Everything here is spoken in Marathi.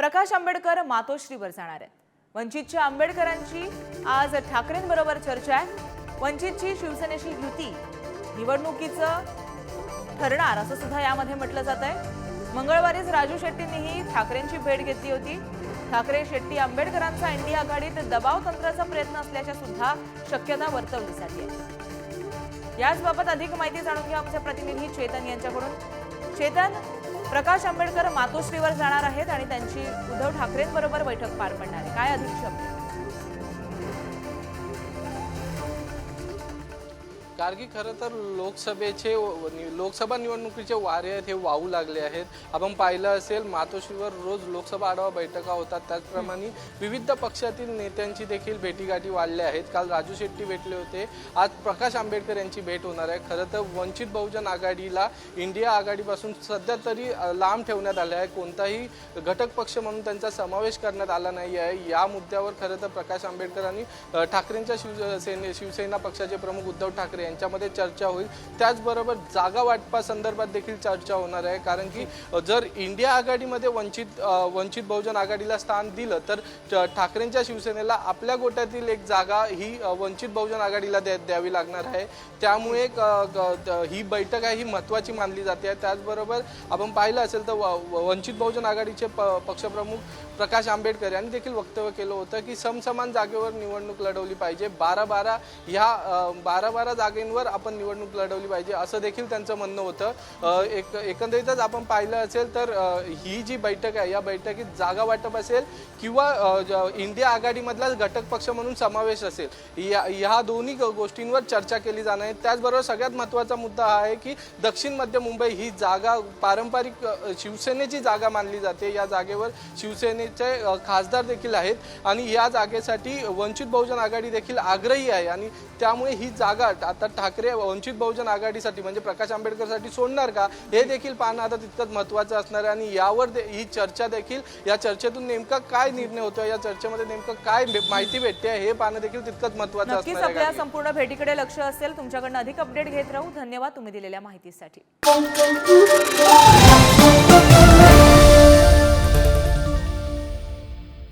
प्रकाश आंबेडकर मातोश्रीवर जाणार आहेत. वंचितच्या आंबेडकरांची आज ठाकरेंबरोबर चर्चा आहे. वंचितची शिवसेनेशी युती निवडणुकीचं ठरणार असं सुद्धा यामध्ये म्हटलं जात आहे. मंगळवारीच राजू शेट्टींनीही ठाकरेंची भेट घेतली होती. ठाकरे शेट्टी आंबेडकरांचा एनडीए आघाडीत दबाव तंत्राचा प्रयत्न असल्याच्या सुद्धा शक्यता वर्तवली जाते. याचबाबत अधिक माहिती जाणून घ्या आमच्या प्रतिनिधी चेतन यांच्याकडून. चेतन प्रकाश आंबेडकर मातोश्रीवर जाणार आहेत आणि त्यांची उद्धव ठाकरेंबरोबर बैठक पार पडणार आहे. काय अधिक शब्द कारण की खरं तर लोकसभेचे नि- लोकसभा निवडणुकीचे वारे आहेत हे वाहू लागले आहेत. आपण पाहिलं असेल मातोश्रीवर रोज लोकसभा आढावा बैठका होतात. त्याचप्रमाणे विविध पक्षातील नेत्यांची देखील भेटीगाठी वाढल्या आहेत. काल राजू शेट्टी भेटले होते. आज प्रकाश आंबेडकर यांची भेट होणार आहे. खरं तर वंचित बहुजन आघाडीला इंडिया आघाडीपासून सध्या तरी लांब ठेवण्यात आले आहे. कोणताही घटक पक्ष म्हणून त्यांचा समावेश करण्यात आला नाही आहे. या मुद्द्यावर खरं तर प्रकाश आंबेडकर आणि ठाकरेंच्या शिवसेने शिवसेना पक्षाचे प्रमुख उद्धव ठाकरे यांच्यामध्ये चर्चा होईल. त्याचबरोबर जागा वाटपासंदर्भात देखील चर्चा होणार आहे. कारण की जर इंडिया आघाडीमध्ये वंचित वंचित बहुजन आघाडीला स्थान दिलं तर ठाकरेंच्या शिवसेनेला आपल्या गोट्यातील एक जागा ही वंचित बहुजन आघाडीला द्या द्यावी लागणार आहे. त्यामुळे ग- ही बैठक आहे ही महत्त्वाची मानली जाते. आहे त्याचबरोबर आपण पाहिलं असेल तर व- वंचित बहुजन आघाडीचे प पक्षप्रमुख प्रकाश आंबेडकर यांनी देखील वक्तव्य केलं होतं की समसमान जागेवर निवडणूक लढवली पाहिजे. बारा बारा ह्या बारा बारा जागे जागेंवर आपण निवडणूक लढवली पाहिजे असं देखील त्यांचं म्हणणं होतं. एक एकंदरीतच आपण पाहिलं असेल तर ही जी बैठक आहे या बैठकीत जागा वाटप असेल किंवा इंडिया आघाडीमधला घटक पक्ष म्हणून समावेश असेल या ह्या दोन्ही गोष्टींवर चर्चा केली जाणार आहे. त्याचबरोबर सगळ्यात महत्त्वाचा मुद्दा हा आहे की दक्षिण मध्य मुंबई ही जागा पारंपरिक शिवसेनेची जागा मानली जाते. या जागेवर शिवसेनेचे खासदार देखील आहेत आणि या जागेसाठी वंचित बहुजन आघाडी देखील आग्रही आहे आणि त्यामुळे ही जागा आता ठाकरे वंचित बहुजन आघाडीसाठी म्हणजे प्रकाश आंबेडकरसाठी सोडणार का? हे देखील पाहणं आता तितकंच महत्त्वाचं असणार आहे. आणि यावर दे- ही चर्चा देखील या चर्चेतून नेमका काय निर्णय होतो या चर्चेमध्ये नेमकं काय माहिती भेटते हे पाहणं देखील तितकंच महत्त्वाचं असणार आहे आपल्या. संपूर्ण भेटीकडे लक्ष असेल. तुमच्याकडनं अधिक अपडेट घेत राहू. धन्यवाद तुम्ही दिलेल्या माहितीसाठी.